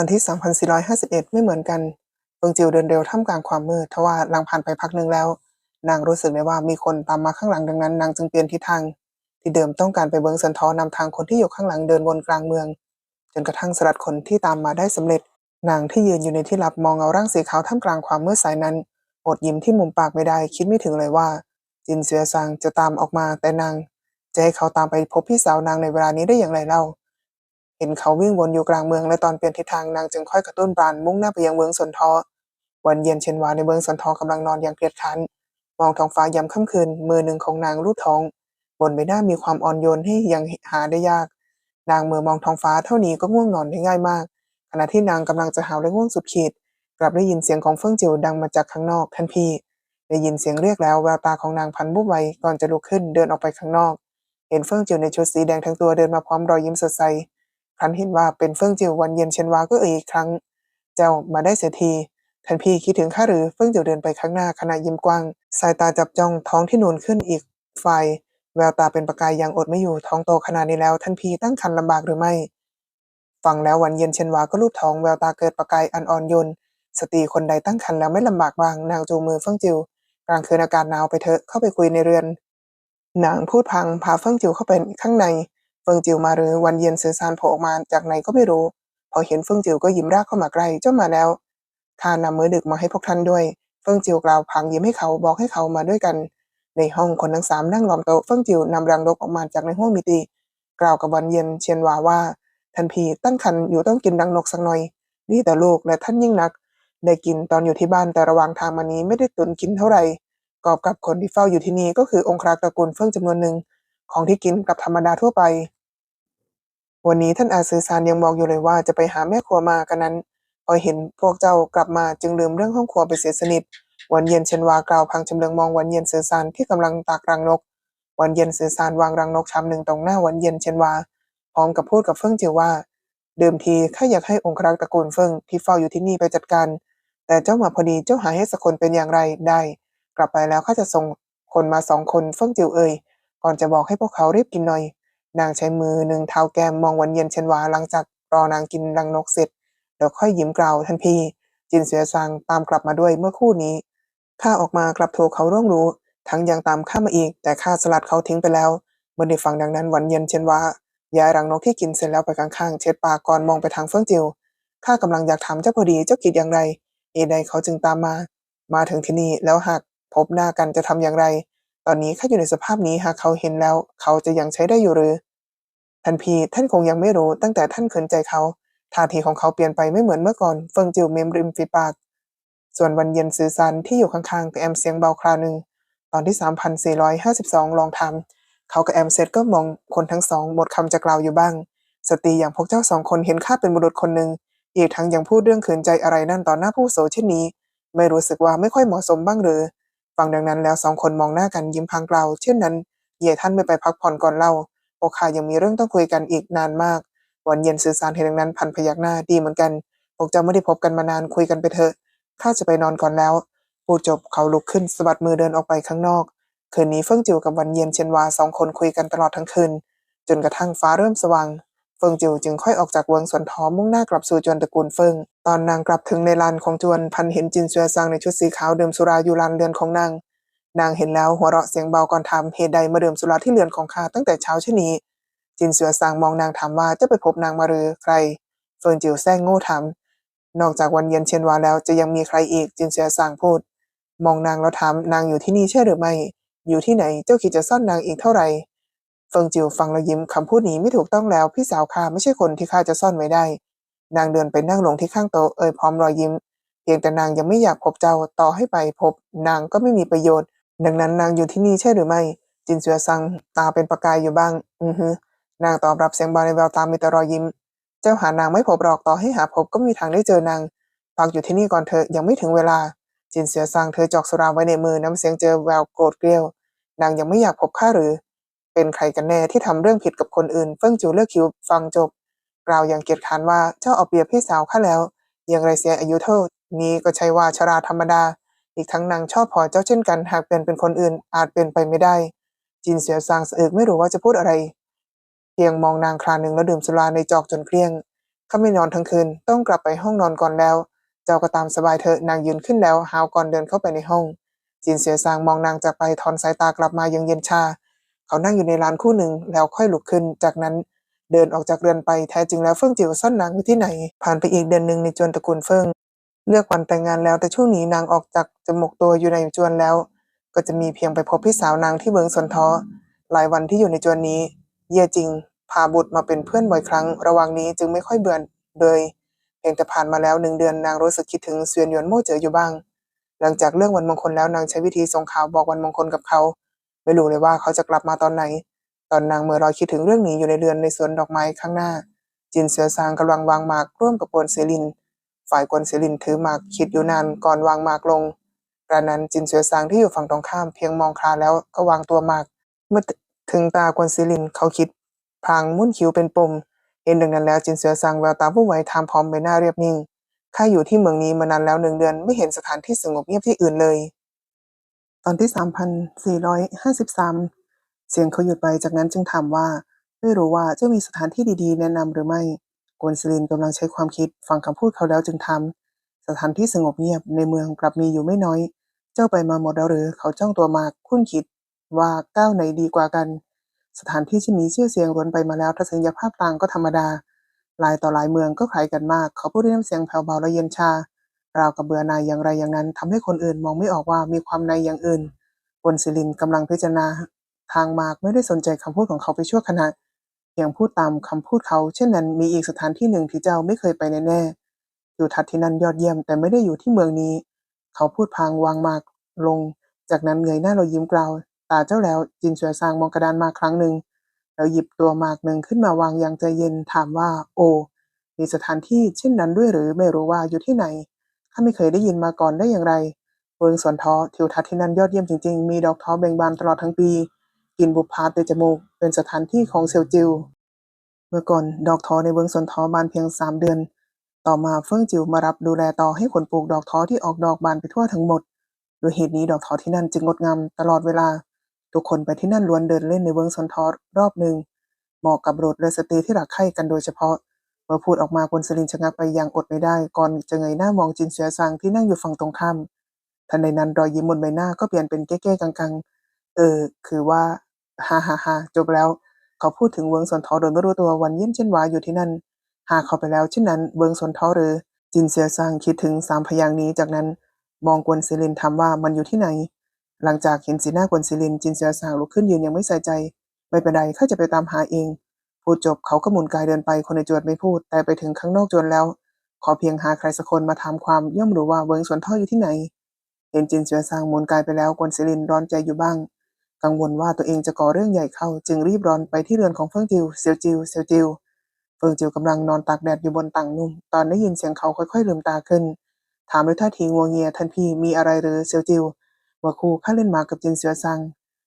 ตอนที่ 3451 ไม่เหมือนกันเฟิงจิวเดินเร็วท่ามกลางความมืดทว่าหลังผ่านไปพักหนึ่งแล้ว นางรู้สึกได้ว่ามีคนตามมาข้างหลังดังนั้นนางจึงเปลี่ยนทิศทาง ที่เดิมต้องการไปเบิงสันทอนำทางคนที่อยู่ข้างหลังเดินวนกลางเมือง จนกระทั่งสลัดคนที่ตามมาได้สำเร็จ นางที่ยืนอยู่ในที่ลับมองเงาร่างสีขาวท่ามกลางความมืดสายนั้นอดยิ้มที่มุมปากไม่ได้คิดไม่ถึงเลยว่า จินเสือซางจะตามออกมาแต่นางจะให้เขาตามไปพบพี่สาวนางในเวลานี้ได้อย่างไรเล่า เห็นเขาวิ่งวนอยู่กลางเมืองและตอนเปลี่ยนทิศทางนางจึงค่อยกระตุ้นปราณมุ่งหน้าไปยังเมืองสนทอวันเย็นเชนวาในเมืองสนทอกำลังนอนอย่างเกลียดคร้านมองท้องฟ้ายามค่ำคืนมือหนึ่งของนางลูบท้อง บนใบหน้ามีความอ่อนโยนให้ยังหาได้ยาก นางเมื่อมองท้องฟ้าเท่านี้ก็ง่วงนอนได้ง่ายมาก ขณะที่นางกำลังจะหาวและง่วงสุดขีด กลับได้ยินเสียงของเฟิ่งจิวดังมาจากข้างนอกทันทีได้ยินเสียงเรียกแล้วแววตาของนางพันบุบไวก่อนจะลุกขึ้นเดินออกไปข้างนอก เห็นเฟิ่งจิวในชุดสีแดงทั้งตัวเดินมาพร้อมรอยยิ้มสดใส ครั้นเห็นว่าเป็นเฟิ่งจิววันเย็นเชนวาก็เอ่ยอีกครั้ง เจ้ามาได้เสียทีท่านพี่คิดถึงข้าหรือเฟิ่งจิวเดินไปข้างหน้าขณะยิ้มกว้าง สายตาจับจ้องท้องที่นูนขึ้นอีกฝ่ายแววตาเป็นประกายยังอดไม่อยู่ท้องโตขนาดนี้แล้ว ท่านพี่ตั้งครรภ์ลำบากหรือไม่ฟังแล้ววันเย็นเชนวาก็ลูบท้องแววตาเกิดประกายอันอ่อนโยนสตรีคนใดตั้งครรภ์แล้วไม่ลำบากบ้างนางจูมือเฟิ่งจิวกลางคืนอากาศหนาวไปเถอะเข้าไปคุยในเรือนนางพูดพังพาเฟิ่งจิวเข้าไปข้างใน ฟิงจิวมาหรือวันเย็นสื่อสารโผล่ออกมาจากไหนก็ไม่รู้ พอเห็นเฟิงจิวก็ยิ้มรากเข้ามาใกล้เจ้ามาแล้วข้านำมื้อดึกมาให้พวกท่านด้วย เฟิงจิวกล่าวพังยิ้มให้เขาบอกให้เขามาด้วยกัน ในห้องคนทั้งสามนั่งล้อมโต๊ะเฟิงจิวนำรังนกออกมาจากในห้องมิติ กล่าวกับวันเย็นเชียนวาว่าท่านพี่ตั้งครรภ์อยู่ต้องกินรังนกสักหน่อยนี่แต่ลูกและท่านยิ่งนัก ได้กินตอนอยู่ที่บ้านแต่ระหว่างทางมานี้ไม่ได้ตุนกินเท่าไหร่กอบกับคนที่เฝ้าอยู่ที่นี่ก็คือองครักษ์ตระกูลเฟิ่งจำนวนหนึ่งของที่กินกับธรรมดาทั่วไป วันนี้ท่านอาซือซานยังบอกอยู่เลยว่าจะไปหาแม่ครัวมากันนั้น พอเห็นพวกเจ้ากลับมาจึงลืมเรื่องห้องครัวไปเสียสนิท วันเย็นเชนวากล่าวพังจำเริงมองวันเย็นซือซานที่กำลังตากรังนก วันเย็นซือซานวางรังนกชามหนึ่งตรงหน้าวันเย็นเชนวา พร้อมกับพูดกับเฟิ่งจียวว่า เดิมทีข้าอยากให้องครักษ์ตระกูลเฟิ่งที่เฝ้าอยู่ที่นี่ไปจัดการ แต่เจ้ามาพอดีเจ้าหาให้สักคนเป็นอย่างไรได้ กลับไปแล้วข้าจะส่งคนมาสองคนเฟิ่งจิวเอ่ยก่อนจะบอกให้พวกเขารีบกินหน่อย นางใช้มือหนึ่งเท้าแก้มมองวันเย็นเชนวาหลังจากรอนางกินรังนกเสร็จแล้วค่อยยิ้มกล่าวทันทีจินเสือซางตามกลับมาด้วยเมื่อคู่นี้ข้าออกมากลับถูกเขาร่วงรู้ ทั้งยังตามข้ามาอีก แต่ข้าสลัดเขาทิ้งไปแล้วเมื่อได้ฟังดังนั้นวันเย็นเชนวายายรังนกที่กินเสร็จแล้วไปข้างๆเช็ดปากก่อนมองไปทางเฟิ่งจิวข้ากำลังอยากถามเจ้าพอดีเจ้าคิดอย่างไรเหตุใดเขาจึงตามมา มาถึงที่นี่แล้วหากพบหน้ากันจะทำอย่างไร ตอนนี้ข้าอยู่ในสภาพนี้หากเขาเห็นแล้ว เขาจะยังใช้ได้อยู่หรือท่านพี่ท่านคงยังไม่รู้ตั้งแต่ท่านเขินใจเขาท่าทีของเขาเปลี่ยนไปไม่เหมือนเมื่อก่อน เฟิงจิวเมมริมฝีปาก ส่วนวันเย็นซือซันที่อยู่ข้างๆกับแอมเสียงเบาคราวหนึ่งตอนที่ 3452 ลองทำเขากับแอมเซตก็มองคนทั้งสองหมดคำจะกล่าวอยู่บ้าง สตรีอย่างพวกเจ้าสองคนเห็นข้าเป็นบุรุษคนหนึ่งอีกทั้งยังพูดเรื่องขืนใจอะไรนั่นต่อหน้าผู้โสเช่นนี้ ไม่รู้สึกว่าไม่ค่อยเหมาะสมบ้างหรือ ฟังดังนั้นแล้วสองคนมองหน้ากันยิ้มพลางกล่าวเช่นนั้นเย่ท่านไม่ไปพักผ่อนก่อนเล่าพวกข้ายังมีเรื่องต้องคุยกันอีกนานมาก วันเย็นสื่อสารเห็นดังนั้นพันพยักหน้าดีเหมือนกันพวกเจ้าไม่ได้พบกันมานานคุยกันไปเถอะข้าจะไปนอนก่อนแล้วพูดจบเขาลุกขึ้นสะบัดมือเดินออกไปข้างนอก คืนนี้เฟิ่งจิวกับวันเย็นเชนวาสองคนคุยกันตลอดทั้งคืน จนกระทั่งฟ้าเริ่มสว่าง เฟิงจิวจึงค่อยออกจากเวิงสวนทอมุ่งหน้ากลับสู่จวนตระกูลเฟิง ตอนนางกลับถึงในลานของจวนพันเห็นจินเซียซังในชุดสีขาวดื่มสุราอยู่ลานเรือนของนาง นางเห็นแล้วหัวเราะเสียงเบาก่อนถามเหตุใดมาดื่มสุราที่เรือนของข้าตั้งแต่เช้าเช่นนี้ จินเซียซังมองนางถามว่าจะไปพบนางมาหรือใคร เฟิงจิวแซงโง่ถาม นอกจากวันเย็นเชียนวาแล้วจะยังมีใครอีกจินเซียซังพูด มองนางแล้วถามนางอยู่ที่นี่ใช่หรือไม่ อยู่ที่ไหนเจ้าคิดจะซ่อนนางอีกเท่าไหร่ เฟิงจิวฟังแล้วยิ้มคำพูดนี้ไม่ถูกต้องแล้ว พี่สาวข้าไม่ใช่คนที่ข้าจะซ่อนไว้ได้ นางเดินไปนั่งลงที่ข้างโต๊ะเอ่ยพร้อมรอยยิ้มเพียงแต่นางยังไม่อยากพบเจ้าต่อให้ไปพบ นางก็ไม่มีประโยชน์ ดังนั้นนางอยู่ที่นี่ใช่หรือไม่ จินเสือซังตาเป็นประกายอยู่บ้าง อือฮึนางตอบรับเสียงเบาในแววตามีแต่รอยยิ้ม เจ้าหานางไม่พบหรอกต่อให้หาพบก็มีทางได้เจอนางพักอยู่ที่นี่ก่อนเถอะยังไม่ถึงเวลา จินเสือซังเธอจอกสุราไว้ในมือน้ำเสียงเจอแววโกรธเกรี้ยว นางยังไม่อยากพบข้าหรือ เป็นใครกันแน่ที่ทำเรื่องผิดกับคนอื่น เฟิ่งจูเลิกคิวฟังจบ กล่าวอย่างเกียจคร้านว่าเจ้าเอาเปรียบพี่สาวข้าแล้ว อย่างไรเสียอายุเท่านี้ก็ใช่ว่าชราธรรมดา อีกทั้งนางชอบพอเจ้าเช่นกัน หากเป็นเป็นคนอื่นอาจเป็นไปไม่ได้ จินเสียซางสะอึกไม่รู้ว่าจะพูดอะไร เพียงมองนางคราหนึ่งแล้วดื่มสุราในจอกจนเกลี้ยงข้าไม่นอนทั้งคืนต้องกลับไปห้องนอนก่อนแล้ว เจ้าก็ตามสบายเถอะนางยืนขึ้นแล้วหาวก่อนเดินเข้าไปในห้องจินเสียซางมองนางจากไปถอนสายตากลับมายังเย็นชา เขานั่งอยู่ในร้านคู่หนึ่งแล้วค่อยลุกขึ้น จากนั้นเดินออกจากเรือนไปแท้จริงแล้วเฟิ่งจิ๋วซ่อนนางอยู่ที่ไหน ผ่านไปอีกเดือนหนึ่งในจวนตระกูลเฟิ่งเลือกวันแต่งงานแล้วแต่ช่วงนี้นางออกจากจมกตัวอยู่ในจวนแล้ว ก็จะมีเพียงไปพบพี่สาวนางที่เมืองสนทอหลายวันที่อยู่ในจวนนี้ เย่จริง พาบุตรมาเป็นเพื่อนบ่อยครั้ง ระหว่างนี้จึงไม่ค่อยเบื่อเลยเพียงแต่ผ่านมาแล้วหนึ่งเดือนนางรู้สึกคิดถึงเสวียนหยวนโม่เจ๋ออยู่บ้าง หลังจากเรื่องวันมงคลแล้วนางใช้วิธีส่งข่าวบอกวันมงคลกับเขา ไม่รู้เลยว่าเขาจะกลับมาตอนไหน ตอนนางเมื่อรอยคิดถึงเรื่องนี้อยู่ในเรือนในสวนดอกไม้ข้างหน้า จินเสือซางกำลังวางหมากร่วมกับกวนเซลิน ฝ่ายกวนเซลินถือหมากคิดอยู่นานก่อนวางหมากลงกระนั้นจินเสือซางที่อยู่ฝั่งตรงข้ามเพียงมองคลาแล้วก็วางตัวหมาก เมื่อถึงตากวนเซลินเขาคิดพลางมุ่นคิ้วเป็นปมเห็นดังนั้นแล้วจินเสือซางแววตาผู้ไหวถามพร้อมใบหน้าเรียบนิ่งข้าอยู่ที่เมืองนี้มานานแล้วหนึ่งเดือนไม่เห็นสถานที่สงบเงียบที่อื่นเลย อนที่สามพันสี่ร้อยห้าสิบสามเสียงเขาหยุดไปจากนั้นจึงถามว่า ไม่รู้ว่าเจ้ามีสถานที่ดีๆ แนะนำหรือไม่กวนซลินกำลังใช้ความคิดฟังคำพูดเขาแล้วจึงทำสถานที่สงบเงียบในเมืองกลับมีอยู่ไม่น้อย เจ้าไปมาหมดแล้วหรือเขาจ้องตัวมากคุ้นคิดว่าก้าวไหนดีกว่ากัน สถานที่ที่มีชื่อเสียงล้วนไปมาแล้วทัศนียภาพต่างก็ธรรมดาหลายต่อหลายเมืองก็คล้ายกันมาก เขาพูดด้วยน้ำเสียงแผ่วเบาและเย็นชา ราวกับเบื่อหน่ายอย่างไรอย่างนั้นทำให้คนอื่นมองไม่ออกว่ามีความในอย่างอื่นบนศิลินกำลังพิจารณา ทางมากไม่ได้สนใจคำพูดของเขาไปชั่วขณะเพียงพูดตามคำพูดเขาเช่นนั้นมีอีกสถานที่หนึ่งที่เจ้าไม่เคยไปแน่ๆอยู่ทัดที่นั่นยอดเยี่ยมแต่ไม่ได้อยู่ที่เมืองนี้ เขาพูดพางวางมากลง จากนั้นเงยหน้าเรายิ้มกล่าวตาเจ้าแล้วจินเสวยซางมองกระดานมากครั้งหนึ่งแล้วหยิบตัวมากหนึ่งขึ้นมาวางอย่างใจเย็นถามว่า โอ มีสถานที่เช่นนั้นด้วยหรือไม่รู้ว่าอยู่ที่ไหน ข้าไม่เคยได้ยินมาก่อนได้อย่างไร เมืองสวนท้อทิวทัศน์ที่นั่นยอดเยี่ยมจริงๆ มีดอกท้อเบ่งบานตลอดทั้งปี กินบุพพาเตจมูก เป็นสถานที่ของเซลจิว เมื่อก่อนดอกท้อในเมืองสวนท้อบานเพียงสามเดือน ต่อมาเฟิ่องจิวมารับดูแลต่อให้ขนปลูกดอกท้อที่ออกดอกบานไปทั่วทั้งหมดโดยเหตุนี้ดอกท้อที่นั่นจึงงดงามตลอดเวลา ทุกคนไปที่นั่นล้วนเดินเล่นในเมืองสวนท้อรอบหนึ่งเหมาะกับโรดและสตรีที่รักใคร่กันโดยเฉพาะ เมื่อพูดออกมาคนสลินชะงักไปอย่างอดไม่ได้ ก่อนจะเงยหน้ามองจินเสียซางที่นั่งอยู่ฝั่งตรงข้ามทันใดนั้นรอยยิ้มบนใบหน้าก็เปลี่ยนเป็นแก้ๆกังๆ เออ คือว่าฮ่าฮ่าฮ่าจบแล้ว เขาพูดถึงเวิงสนทอโดยไม่รู้ตัววันเยี่ยมเช่นวาอยู่ที่นั่น หากเขาไปแล้วเช่นนั้นเวิงสนทอหรือ จินเสียซางคิดถึงสามพยางนี้จากนั้น มองกวนซิลินถามว่ามันอยู่ที่ไหน หลังจากเห็นสีหน้ากวนซิลินจินเสียซางลุกขึ้นยืนยังไม่ใส่ใจ ไม่เป็นไรข้าจะไปตามหาเอง พูดจบเขาก็หมุนกายเดินไปคนในจวนไม่พูด แต่ไปถึงข้างนอกจวนแล้ว ขอเพียงหาใครสักคนมาถามความย่อมรู้ว่าเวิงสวนท่ออยู่ที่ไหนเห็นจินเสือซางหมุนกายไปแล้วกวนซิลินร้อนใจอยู่บ้าง กังวลว่าตัวเองจะก่อเรื่องใหญ่เข้า จึงรีบร้อนไปที่เรือนของเฟิงจิวเซียวจิวเซียวจิวเฟิงจิวกำลังนอนตากแดดอยู่บนตังนุ่ม ตอนได้ยินเสียงเขาค่อยๆลืมตาขึ้น ถามด้วยท่าทีงัวเงียทันพี่มีอะไรหรือเซียวจิวว่าครูข้าเล่นหมากกับจินเสือซาง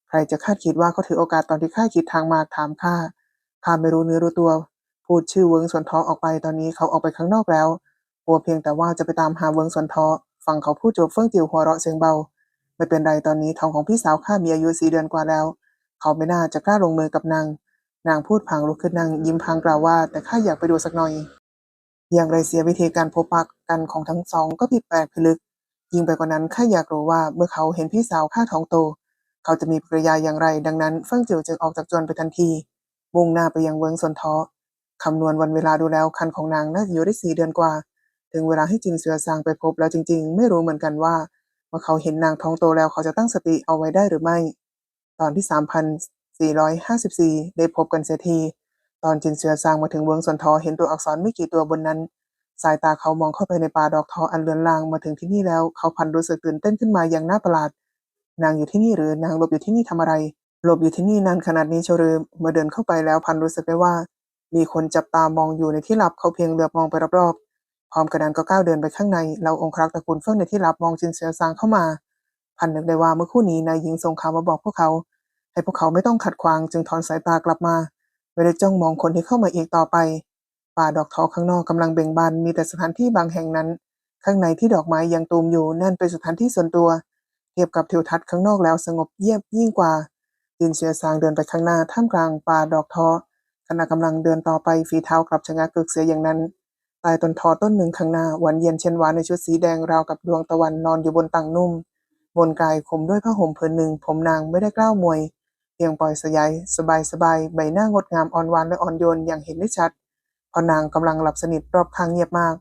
ใครจะคาดคิดว่าเขาถือโอกาสตอนที่ข้าคิดทางมาถามข้า ข้าไม่รู้เนื้อรู้ตัว พูดชื่อเวิงสวนท้อออกไปตอนนี้เขาออกไปข้างนอกแล้วกลัวเพียงแต่ว่าจะไปตามหาเวิงสวนท้อฟังเขาพูดจบเฟิ่งจิวหัวเราะเสียงเบา ไม่เป็นไรตอนนี้ท้องของพี่สาวข้ามีอายุสี่เดือนกว่าแล้ว เขาไม่น่าจะกล้าลงมือกับนางนางพูดพลางลุกขึ้นนั่งยิ้มพลางกล่าวว่า แต่ข้าอยากไปดูสักหน่อย อย่างไรเสียวิธีการพบปะกันของทั้งสองก็ผิดแปลกพิลึก ยิ่งไปกว่านั้นข้าอยากรู้ว่าเมื่อเขาเห็นพี่สาวข้าท้องโต เขาจะมีปริยาอย่างไร ดังนั้นเฟิ่งจิ๋วจึงออกจากจวนไปทันที มุ่งหน้าไปยังเวิงสนท้อคำนวณวันเวลาดูแล้วคันของนางน่าจะอยู่ได้สี่เดือนกว่า ถึงเวลาให้จินเสือซางไปพบแล้วจริง ๆ ไม่รู้เหมือนกันว่าเมื่อเขาเห็นนางท้องโตแล้วเขาจะตั้งสติเอาไว้ได้หรือไม่ ตอนที่สามพันสี่ร้อยห้าสิบสี่ได้พบกันเสียทีตอนจินเสือซางมาถึงเวิงสนทอเห็นตัวอักษรไม่กี่ตัวบนนั้น สายตาเขามองเข้าไปในป่าดอกทออันเลือนลางมาถึงที่นี่แล้ว เขาพันรู้สึกตื่นเต้นขึ้นมาอย่างน่าประหลาด นางอยู่ที่นี่หรือนางหลบอยู่ที่นี่ทำอะไร หลบอยู่ที่นี่นานขนาดนี้เชรือเมื่อเดินเข้าไปแล้วพันรู้สึกได้ว่า มีคนจับตามองอยู่ในที่ลับเขาเพียงเหลือบมองไปรอบๆพร้อมกระนั้นก็ก้าวเดินไปข้างในแล้วองครักษ์ตระกูลเฟิ่งในที่ลับมองจินเสือซางเข้ามา พันนึกได้ว่าเมื่อคู่นี้นายหญิงส่งข่าวมาบอกพวกเขา ให้พวกเขาไม่ต้องขัดขวางจึงถอนสายตากลับมาไม่ได้จ้องมองคนที่เข้ามาอีกต่อไป ป่าดอกทอข้างนอกกำลังเบ่งบานมีแต่สถานที่บางแห่งนั้น ข้างในที่ดอกไม้ยังตูมอยู่นั่นเป็นสถานที่ส่วนตัว เทียบกับทิวทัศน์ข้างนอกแล้วสงบเยียบยิ่งกว่า จินเสียซางเดินไปข้างหน้าท่ามกลางป่าดอกทอขณะกำลังเดินต่อไปฝีเท้ากลับชะงักกึกเสียอย่างนั้นใต้ต้นทอต้นหนึ่งข้างหน้าหวันเย็นเช่นหวานในชุดสีแดงราวกับดวงตะวันนอนอยู่บนตังนุ่ม บนกายคมด้วยผ้าห่มผืนหนึ่ง ผมนางไม่ได้กล้าวมวยเพียงปล่อยสยายสบายสบายใบหน้างดงามอ่อนหวานและอ่อนโยนอย่างเห็นได้ชัด พอนางกำลังหลับสนิทรอบข้างเงียบมาก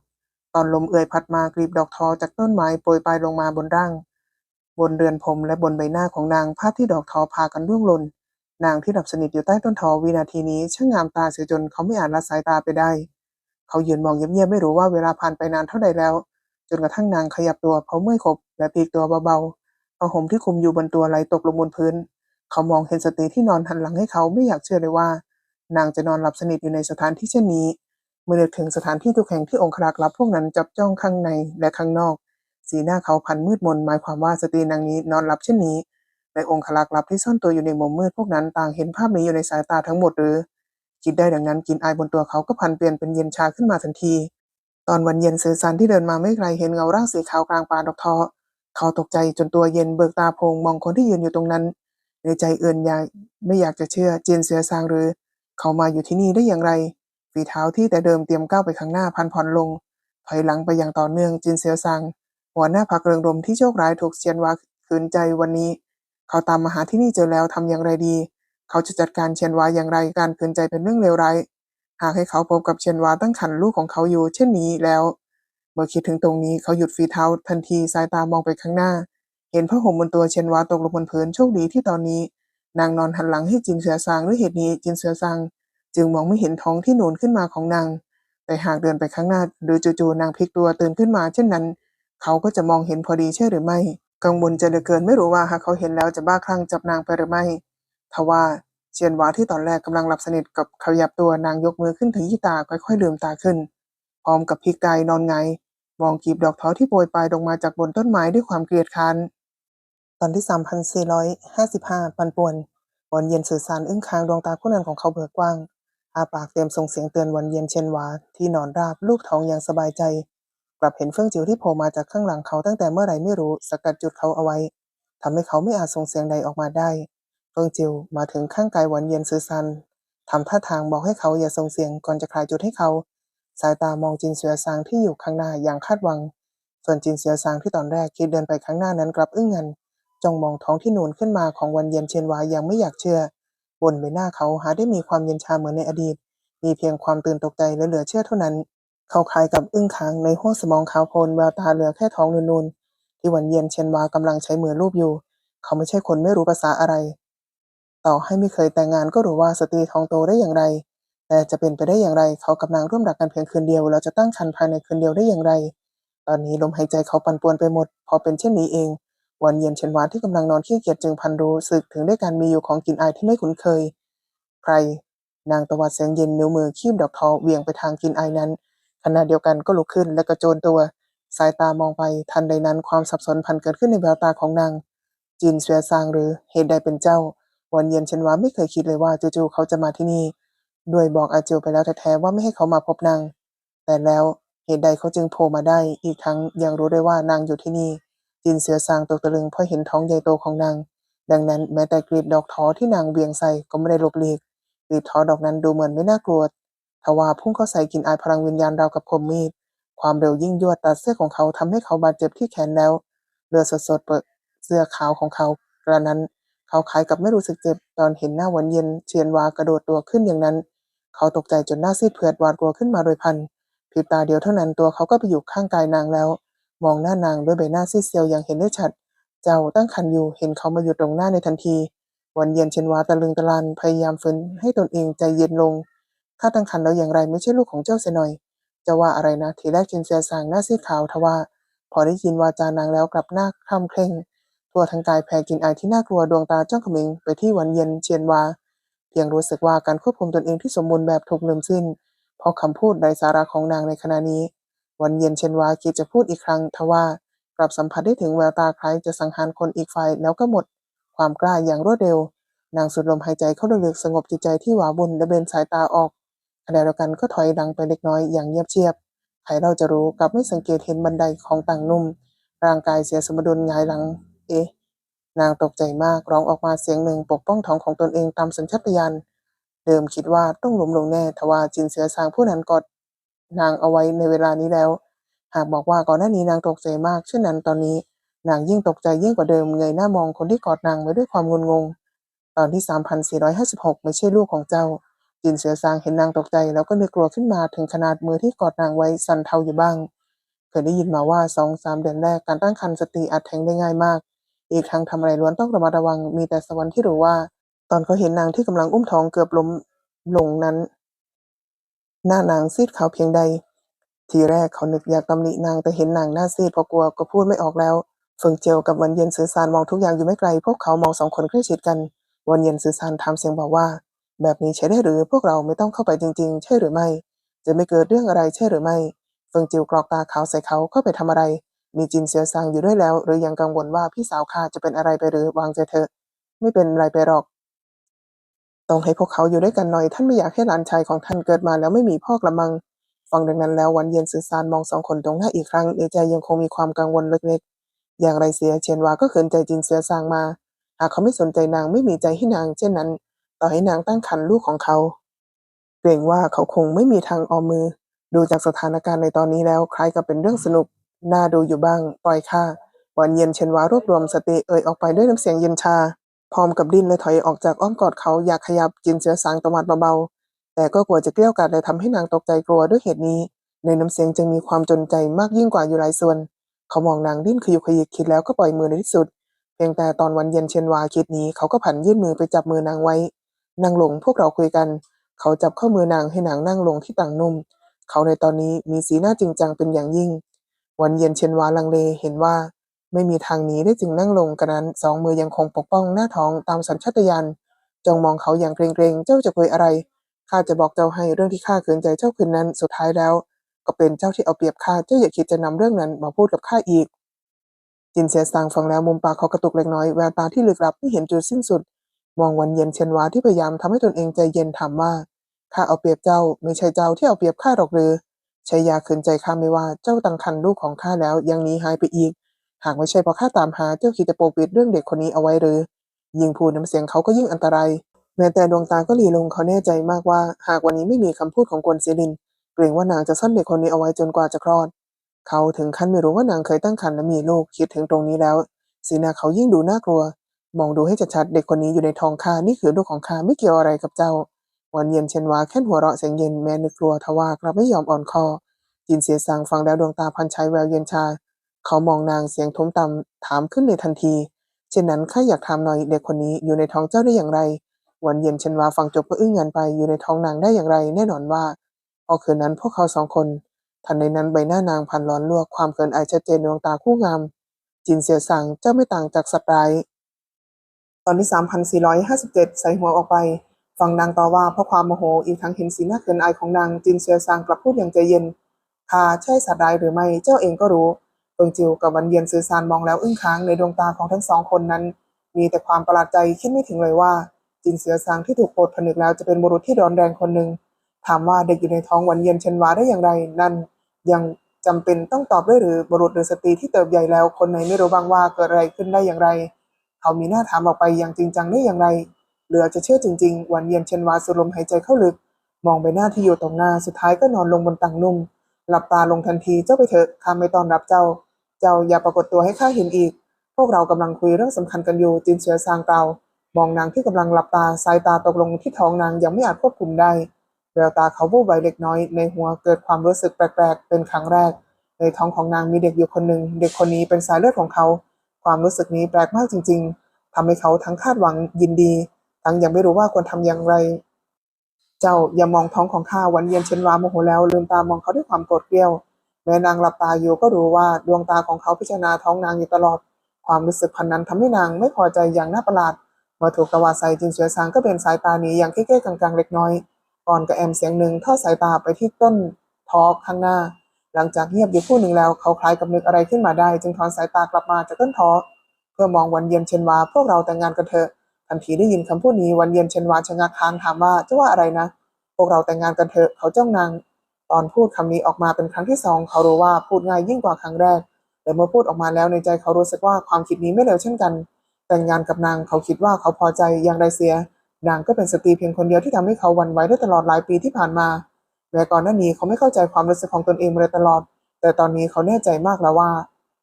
ตอนลมเอื่อยพัดมากรีบดอกทอจากต้นไม้โปรยปลายลงมาบนร่าง บนเรือนผมและบนใบหน้าของนางภาพที่ดอกทอพากันร่วงหล่นนางที่หลับสนิทอยู่ใต้ต้นทอวินาทีนี้ช่างงามตาเสียจนเขาไม่อาจละสายตาไปได้ เขายืนมองเงียบๆไม่รู้ว่าเวลาผ่านไปนานเท่าใดแล้ว จนกระทั่งนางขยับตัวเพราะเมื่อยขบและพลิกตัวเบาๆผ้าห่มที่คลุมอยู่บนตัวไหลตกลงบนพื้น เขามองเห็นสตรีที่นอนหันหลังให้เขาไม่อยากเชื่อเลยว่า นางจะนอนหลับสนิทอยู่ในสถานที่เช่นนี้ เมื่อถึงสถานที่ทุกแห่งที่องครักษ์ลับพวกนั้นจับจ้องข้างในและข้างนอก สีหน้าเขาพันมืดมนหมายความว่าสตรีนางนี้นอนหลับเช่นนี้และองครักษ์ลับที่ซ่อนตัวอยู่ในมุมมืดพวกนั้นต่างเห็นภาพนี้อยู่ในสายตาทั้งหมดหรือ คิดได้ดังนั้นกินอายบนตัวเขาก็พันเปลี่ยนเป็นเย็นชาขึ้นมาทันที ตอนวันเย็นสื่อสารที่เดินมาไม่ไกลเห็นเงาร่างสีขาวกลางป่าดอกทอเขาตกใจจนตัวเย็นเบิกตาโพงมองคนที่ยืนอยู่ตรงนั้น ในใจเอื่นอยากไม่อยากจะเชื่อเจนเสือซางหรือ เขามาอยู่ที่นี่ได้อย่างไรฝีเท้าที่แต่เดิมเตรียมก้าวไปข้างหน้าพันผ่อนลงถอยหลังไปอย่างต่อเนื่องจินเสียวซัง หัวหน้าพักเริงรมที่โชคร้ายถูกเซียนวาขืนใจวันนี้ เขาตามมาหาที่นี่เจอแล้วทำอย่างไรดี เขาจะจัดการเชียนวาอย่างไรการขืนใจเป็นเรื่องเลวร้ายหากให้เขาพบกับเชียนวาตั้งขันลูกของเขาอยู่ เช่นนี้แล้ว เมื่อคิดถึงตรงนี้เขาหยุดฝีเท้าทันทีสายตามองไปข้างหน้า เห็นผ้าห่มบนตัวเชียนวาตกลงบนพื้นโชคดีที่ตอนนี้ นางนอนหันหลังให้จินเสือซางด้วยเหตุนี้จินเสือซางจึงมองไม่เห็นท้องที่นูนขึ้นมาของนาง แต่หากเดินไปข้างหน้า หรือจู่ๆนางพลิกตัวตื่นขึ้นมาเช่นนั้น เขาก็จะมองเห็นพอดีใช่หรือไม่ กังวลจะเหลือเกินไม่รู้ว่าหากเขาเห็นแล้วจะบ้าคลั่งจับนางไปหรือไม่ทว่าเชียนหวาที่ตอนแรกกำลังหลับสนิทกับขยับตัวนางยกมือขึ้นถึงยี่ตาค่อยๆลืมตาขึ้น พร้อมกับพลิกกายนอนหงายมองกีบดอกท้อที่โปรยปลายลงมาจากบนต้นไม้ด้วยความเกลียดค้านตอนที่ 3,455 ปันป่วนวันเย็นสื่อสารอึ้งค้างดวงตาคู่นั้นของเขาเบิกกว้างอาปากเตรียมส่งเสียงเตือนวันเย็นเชนหวาที่นอนราบลูกท้องอย่างสบายใจ กลับเห็นเฟื่องจิ๋วที่โผล่มาจากข้างหลังเขาตั้งแต่เมื่อไหร่ไม่รู้สกัดจุดเขาเอาไว้ทำให้เขาไม่อาจส่งเสียงใดออกมาได้ เฟื่องจิ๋วมาถึงข้างกายวันเย็นสื่อสารทำท่าทางบอกให้เขาอย่าส่งเสียงก่อนจะคลายจุดให้เขา สายตามองจินเสือซางที่อยู่ข้างหน้าอย่างคาดหวัง ส่วนจินเสือซางที่ตอนแรกคิดเดินไปข้างหน้านั้นกลับอึ้งงันจ้องมองท้องที่นูนขึ้นมาของวันเย็นเชนวายังไม่อยากเชื่อบนใบหน้าเขาหาได้มีความเย็นชาเหมือนในอดีต มีเพียงความตื่นตกใจและเหลือเชื่อเท่านั้น เขาคล้ายกับอึ้งค้างในห้วงสมองขาวโพลแววตาเหลือแค่ท้องนูนๆ ที่วันเย็นเชนวากำลังใช้มือลูบอยู่ เขาไม่ใช่คนไม่รู้ภาษาอะไร ต่อให้ไม่เคยแต่งงานก็รู้ว่าสตรีท้องโตได้อย่างไร แต่จะเป็นไปได้อย่างไร เขากับนางร่วมรักกันเพียงคืนเดียวแล้วจะตั้งครรภ์ภายในคืนเดียวได้อย่างไร ตอนนี้ลมหายใจเขาปั่นป่วนไปหมด พอเป็นเช่นนี้เองวันเย็นเชนวาที่กำลังนอนขี้เกียจจึงพันรู้สึกถึงได้การมีอยู่ของกลิ่นอายที่ไม่คุ้นเคย ใคร นางตวัดเสียงเย็นนิ้วมือคีบดอกทอเวี่ยงไปทางกลิ่นอายนั้น ขณะเดียวกันก็ลุกขึ้นและกระโจนตัว สายตามองไปทันใดนั้นความสับสนพันเกิดขึ้นในแววตาของนาง จินเสวียซางหรือเหตุใดเป็นเจ้า วันเย็นเชนวาไม่เคยคิดเลยว่าจู่ๆเขาจะมาที่นี่ ด้วยบอกอาเจียวไปแล้วแท้ๆว่าไม่ให้เขามาพบนาง แต่แล้วเหตุใดเขาจึงโผล่มาได้อีกทั้งยังรู้ได้ว่านางอยู่ที่นี่ จินเสือซางตกตะลึงเพราะเห็นท้องใหญ่โตของนาง ดังนั้นแม้แต่กลีบดอกท้อที่นางเวียงใส่ก็ไม่ได้หลบหลีกกลีบท้อดอกนั้นดูเหมือนไม่น่ากลัว ทว่าพุ่งเข้าใส่กินอายพลังวิญญาณราวกับคมมีด ความเร็วยิ่งยวดตัดเสื้อของเขาทำให้เขาบาดเจ็บที่แขนแล้ว เลือดสดๆเปิดเสื้อขาวของเขา กระนั้นเขาคล้ายกับไม่รู้สึกเจ็บตอนเห็นหน้าวันเย็นเชียนวากระโดดตัวขึ้นอย่างนั้น เขาตกใจจนหน้าซีดเผือดหวาดกลัวขึ้นมาโดยพันพริบตาเดียวเท่านั้นตัวเขาก็ไปอยู่ข้างกายนางแล้ว มองหน้านางด้วยใบหน้าซีดเซียวอย่างเห็นได้ชัด เจ้าตั้งคันอยู่เห็นเขามาอยู่ตรงหน้าในทันทีวันเย็นเชนวาตะลึงตะลานพยายามฝืนให้ตนเองใจเย็นลง ถ้าตั้งคันแล้วอย่างไรไม่ใช่ลูกของเจ้าเสียหน่อย จะว่าอะไรนะทีแรกจินเซียสางหน้าซีดขาวทว่า พอได้ยินวาจานางแล้วกลับหน้าคล่ำเคร่งทั่วทั้งกายแผ่กินอายที่น่ากลัวดวงตาจ้องเขมิงไปที่วันเย็นเชียนวา เพียงรู้สึกว่าการควบคุมตนเองที่สมบูรณ์แบบถูกลืมสิ้น เพราะคำพูดไร้สาระของนางในขณะนี้ วันเย็นเชียนวาคิดจะพูดอีกครั้งทว่า กลับสัมผัสได้ถึงแววตาคล้ายจะสังหารคนอีกฝ่ายแล้วก็หมด ความกล้าอย่างรวดเร็วนางสุดลมหายใจเข้าลึกๆสงบจิตใจที่หวาวุ่นและเบนสายตาออก ณะเดียวกันก็ถอยหลังไปเล็กน้อยอย่างเงียบเชียบ ใครเราจะรู้กลับไม่สังเกตเห็นบันไดของต่างนุ่ม ร่างกายเสียสมดุลหงายหลัง เอ๊ะ นางตกใจมากร้องออกมาเสียงหนึ่งปกป้องท้องของตนเองตามสัญชาตญาณ เดิมคิดว่าต้องล้มลงแน่ทว่าจินเสือสางผู้นั้นกดนางเอาไว้ในเวลานี้แล้ว หากบอกว่าก่อนหน้านี้นางตกใจมากเช่นนั้นตอนนี้ นางยิ่งตกใจยิ่งกว่าเดิมเงยหน้ามองคนที่กอดนางไว้ด้วยความงุนงง ตอนที่ 3456 ไม่ใช่ลูกของเจ้า จินเสือซางเห็นนางตกใจแล้วก็นึกกลัวขึ้นมาถึงขนาดมือที่กอดนางไว้สั่นเทาอยู่บ้าง เคยได้ยินมาว่าสองสามเดือนแรกการตั้งครรภ์สตรีอาจแท้งได้ง่ายมาก อีกทั้งทำอะไรล้วนต้องระมัดระวังมีแต่สวรรค์ที่รู้ว่า ตอนเขาเห็นนางที่กำลังอุ้มท้องเกือบล้มลงนั้น หน้านางซีดขาวเพียงใด ทีแรกเขานึกอยากตำหนินางแต่เห็นนางหน้าซีดเพราะกลัวก็พูดไม่ออกแล้วเฟิงเจียวกับวันเย็นสื่อสารมองทุกอย่างอยู่ไม่ไกล พวกเขามองสองคนใกล้ชิดกัน วันเย็นสื่อสารถามเสียงบอกว่า แบบนี้ใช้ได้หรือพวกเราไม่ต้องเข้าไปจริง ๆ ใช่หรือไม่ จะไม่เกิดเรื่องอะไรใช่หรือไม่เฟิงจียวกรอกตาขาวใส่เขาเข้าไปทำอะไร มีจินเสียซางอยู่ด้วยแล้ว หรือยังกังวลว่าพี่สาวข้าจะเป็นอะไรไปหรือวางใจเถอะ ไม่เป็นไรไปหรอก ต้องให้พวกเขาอยู่ด้วยกันหน่อย ท่านไม่อยากให้หลานชายของท่านเกิดมาแล้วไม่มีพ่อกระมัง ฟังดังนั้นแล้ววันเย็นสื่อสารมองสองคนตรงหน้าอีกครั้งในใจยังคงมีความกังวลเล็กๆ อย่างไรเสียเชียนวาก็เขินใจจินเสียซางมา หากเขาไม่สนใจนางไม่มีใจให้นาง เช่นนั้น ต่อให้นางตั้งครรภ์ลูกของเขา เกรงว่าเขาคงไม่มีทางออมมือ ดูจากสถานการณ์ในตอนนี้แล้วคล้ายกับเป็นเรื่องสนุก น่าดูอยู่บ้าง ปล่อยค่ะวันเย็นเชนวารวบรวมสติเอ่ยออกไปด้วยน้ำเสียงเย็นชา พร้อมกับดิ้นและถอยออกจากอ้อมกอดเขาอยากขยับจินเสือสางตวัดเบาๆ แต่ก็กลัวจะเกลี้ยกล่อมและทำให้นางตกใจกลัวด้วยเหตุนี้ ในน้ำเสียงจึงมีความจนใจมากยิ่งกว่าอยู่หลายส่วน เขามองนางดิ้นขยุกขยิกคิดแล้วก็ปล่อยมือในที่สุด เพียงแต่ตอนวันเย็นเชนวาคิดนี้เขาก็ผันยื่นมือไปจับมือนางไว้ นั่งลงพวกเราคุยกัน เขาจับข้อมือนางให้นางนั่งลงที่ต่างนุ่ม เขาในตอนนี้มีสีหน้าจริงจังเป็นอย่างยิ่ง วันเย็นเชนวาลังเลเห็นว่า ไม่มีทางหนีได้จึงนั่งลงกระนั้นสองมือยังคงปกป้องหน้าท้องตามสัญชาตญาณจงมองเขาอย่างเกรงๆ เจ้าจะคุยอะไรข้าจะบอกเจ้าให้เรื่องที่ข้าเขืนใจเจ้าคืนนั้นสุดท้ายแล้ว ก็เป็นเจ้าที่เอาเปรียบข้าเจ้าอย่าคิดจะนำเรื่องนั้นมาพูดกับข้าอีกจินเสียสางฟังแล้วมุมปากเขากระตุกเล็กน้อยแววตาที่ลึกลับไม่เห็นจุดสิ้นสุด มองวันเย็นเชนวาที่พยายามทำให้ตนเองใจเย็นถามว่าข้าเอาเปรียบเจ้าไม่ใช่เจ้าที่เอาเปรียบข้าหรอกหรือชัยาขืนใจข้าไม่ว่าเจ้าตั้งครรภ์ลูกของข้าแล้วยังหนีหายไปอีก หากไม่ใช่เพราะข้าตามหาเจ้าคิดจะปกปิดเรื่องเด็กคนนี้เอาไว้หรือ ยิ่งพูดน้ำเสียงเขาก็ยิ่งอันตรายแม้แต่ดวงตาก็หลีลงเขาแน่ใจมากว่า หากวันนี้ไม่มีคำพูดของกวนเซลิน เกรงว่านางจะซ่อนเด็กคนนี้เอาไว้จนกว่าจะคลอด เขาถึงขั้นไม่รู้ว่านางเคยตั้งครรภ์และมีลูกคิดถึงตรงนี้แล้ว สีหน้าเขายิ่งดูน่ากลัว มองดูให้ชัดๆเด็กคนนี้อยู่ในท้องข้านี่คือลูกของข้าไม่เกี่ยวอะไรกับเจ้าวันเย็นเชนวาแค่หัวเราะเสียงเย็นแม้นึกกลัวทว่ากลับไม่ยอมอ่อนคอ จินเสียสางฟังแล้วดวงตาพันชัยแววเย็นชา เขามองนางเสียงทุ้มต่ำถามขึ้นในทันที เช่นนั้นข้าอยากถามหน่อยเด็กคนนี้อยู่ในท้องเจ้าได้อย่างไร วันเย็นเชนวาฟังจบก็อึ้งงันไปอยู่ในท้องนางได้อย่างไร แน่นอนว่าพอคืนนั้นพวกเขาสองคน ทันในนั้นใบหน้านางพันร้อนลวกความเขินอายชัดเจนในดวงตาคู่งาม จินเสียสังเจ้าไม่ต่างจากสัตว์ร้าย ตอนที่ 3,457 ใส่หัวออกไปฟังนางต่อว่าเพราะความโมโหอีกทั้งเห็นสีหน้าเขินอายของนางจินเสียซางกลับพูดอย่างใจเย็นข้าใช่สัตว์ร้ายหรือไม่เจ้าเองก็รู้เฟิงจิวกับวันเย็นสื่อสารมองแล้วอึ้งค้างในดวงตาของทั้งสองคนนั้น มีแต่ความประหลาดใจคิดไม่ถึงเลยว่า จินเสียซางที่ถูกโปรดผนึกแล้วจะเป็นบุรุษที่ร้อนแรงคนหนึ่งถามว่าเด็กอยู่ในท้องวันเย็นเชนวาได้อย่างไร นั่น ยังจำเป็นต้องตอบด้วยหรือบุรุษหรือสตรีที่เติบใหญ่แล้วคนไหนไม่รู้บ้างว่าเกิดอะไรขึ้นได้อย่างไร เขามีหน้าถามออกไปอย่างจริงจังได้อย่างไร เหลือจะเชื่อจริงๆ วันเย็นเชนวาสูดลมหายใจเข้าลึก มองไปหน้าที่อยู่ตรงหน้าสุดท้ายก็นอนลงบนตังนุ่ม หลับตาลงทันทีเจ้าไปเถอะข้าไม่ต้อนรับเจ้า เจ้าอย่าปรากฏตัวให้ข้าเห็นอีก พวกเรากำลังคุยเรื่องสำคัญกันอยู่จินเสือซางเกล่ามองนางที่กำลังหลับตาสายตาตกลงที่ท้องนางยังไม่อาจควบคุมได้แววตาเขาวูบไวเล็กน้อยในหัวเกิดความรู้สึกแปลกๆเป็นครั้งแรก ในท้องของนางมีเด็กอยู่คนหนึ่งเด็กคนนี้เป็นสายเลือดของเขา ความรู้สึกนี้แปลกมากจริง ๆทำให้เขาทั้งคาดหวังยินดี ทั้งยังไม่รู้ว่าควรทำอย่างไร เจ้าอย่ามองท้องของข้าวันเย็นเชนวาโมโหแล้วลืมตามองเขาด้วยความโกรธเกรี้ยวแม้นางหลับตาอยู่ก็รู้ว่าดวงตาของเขาพิจารณาท้องนางอยู่ตลอด ความรู้สึกพันนั้นทำให้นางไม่พอใจอย่างน่าประหลาดเมื่อถูกตะวาดใส่จินเสือซางก็เป็นสายตาหนีอย่างเก้ๆกลางๆเล็กน้อยก่อนกระแอมเสียงหนึ่งทอดสายตาไปที่ต้นทอข้างหน้า หลังจากเงียบอยู่ครู่หนึ่งแล้วเขาคล้ายกับนึกอะไรขึ้นมาได้ จึงถอนสายตากลับมาจากต้นทอเพื่อมองวันเย็นเชนวาพวกเราแต่งงานกันเถอะทันทีได้ยินคำพูดนี้วันเย็นเชนวาชะงักค้างถามว่าจะว่าอะไรนะ พวกเราแต่งงานกันเถอะเขาจ้องนางตอนพูดคำนี้ออกมาเป็นครั้งที่สองเขารู้ว่าพูดง่ายยิ่งกว่าครั้งแรกแต่เมื่อพูดออกมาแล้วในใจเขารู้สึกว่าความคิดนี้ไม่เลวเช่นกัน แต่งงานกับนางเขาคิดว่าเขาพอใจอย่างไรเสียนางก็เป็นสตรีเพียงคนเดียวที่ทำให้เขาวันไหวได้ตลอดหลายปีที่ผ่านมา แม้ก่อนหน้านี้เขาไม่เข้าใจความรู้สึกของตนเองมาโดยตลอด แต่ตอนนี้เขาแน่ใจมากแล้วว่า